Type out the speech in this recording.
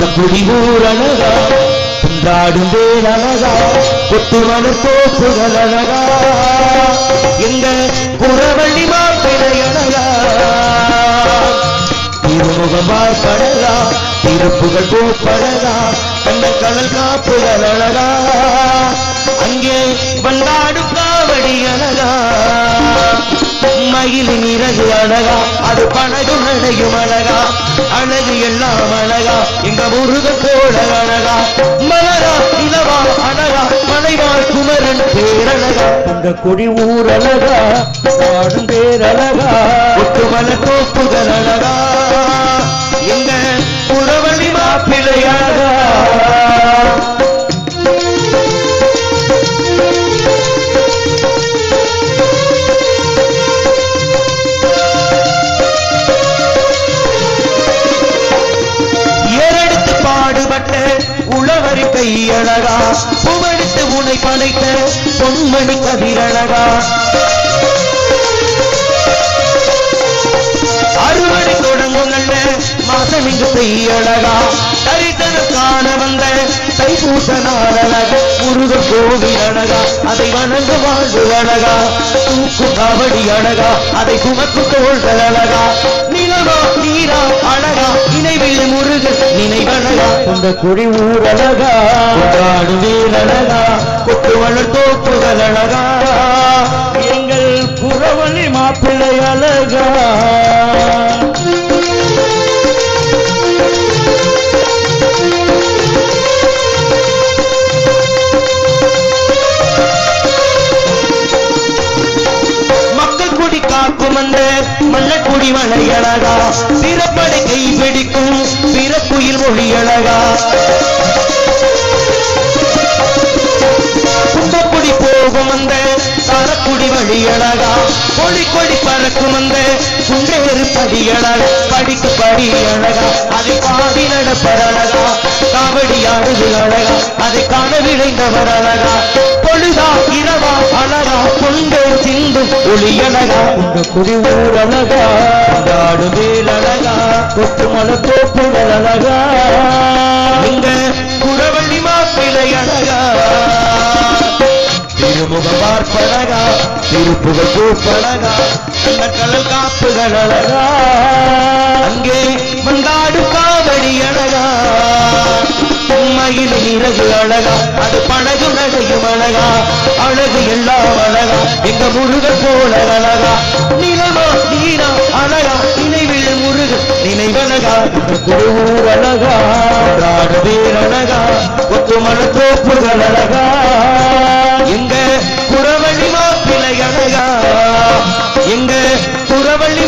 இந்த குடிவூர் அழகா கொண்டாடும் வேல் அழகா கொத்து மலர் தோப்புகள் அழகா. எங்கள் புறவள்ளி மாப்பிளை அழகா. திருமுகமார் படகா திருப்புகள் போப்படகா கண்ட கடல் காப்புகள் அழகா. அங்கே வந்தாடும் மயிலின் இறகு அழகா அது பழகு நடையும் அழகா. அழகு எல்லாம் அழகா எங்க முருகன் போல அழகா. மலரா இளவா அழகா மலைவாழ் குமரன் பேரழகா இந்த குடி ஊர் அழகா பாடும் பேரழகா ஒட்டு மல தோப்புகள் அழகா. எங்க புறவழி மாப்பிள்ளை கையழகா புவெடுத்து உனை படைத்த பொன்மணி கதிரழகா? அறுவடை தொடங்கும் நல்ல மாசம் இங்கு பெய்யழகா? தரிசனம் காண வந்த தைப்பூச நாளழகா? முருக கோவில் அழகா அதை வணங்க வாழ்வு அழகா. தூக்கு கபடி அழகா அதை சுமக்கு தோள்கள் அழகா. நிலவா நீரா அழகா நினைவில் முருக நினைவழகா. இந்த குடி ஊர் அழகா கொண்டாடுவேல் அழகா கொத்து வளர் தோப்புகள் அழகா. எங்கள் புறவழி மாப்பிள்ளை அழகா. காக்கும் அந்த மல்லக்குடி மலையழகா? பிறப்படை கை பிடிக்கும் பிறப்புயில் மொழி அழகா கும்பக்குடி போகும் வந்த சரக்குடி வழி அழகா கொடி கொடி பறக்கும் வந்த சுண்டேறு படி அழகா படிக்கு படி அழகா அதை பாடி நடப்பர் அழகா காவடி ஆடுது அழகா அதை காண விளைந்தவர் அழகா பொழுதா இரவா கொண்டு சிந்தும் ஒளி அழகா இந்த குடி ஊர் அழகா. கொண்டாடும் வேல் அழகா. கொத்து மலை தோப்புகள் அழகா. இந்த குறவள்ளி மாப்பிள்ளை அழகா. திருமுகம் பார்ப்பழகா. திருப்புகழ் பூப்பழகா. அந்த கடல் காப்புகள் அழகா. அங்கே மந்தாடு காவடி அழகா. உண்மையில் இறகு அழகா. அது பழகு நடையும் அழகா. அழகு அழகா எங்க முருகன் போல அழகா நிலமா நீனா அழகா. நினைவில் முருகன் நினைவழகா. அழகா ராடவேர் அழகா ஒத்து மனத்தோப்புகள் அழகா. எங்க புறவழி மாப்பிளை அழகா. எங்க புறவழி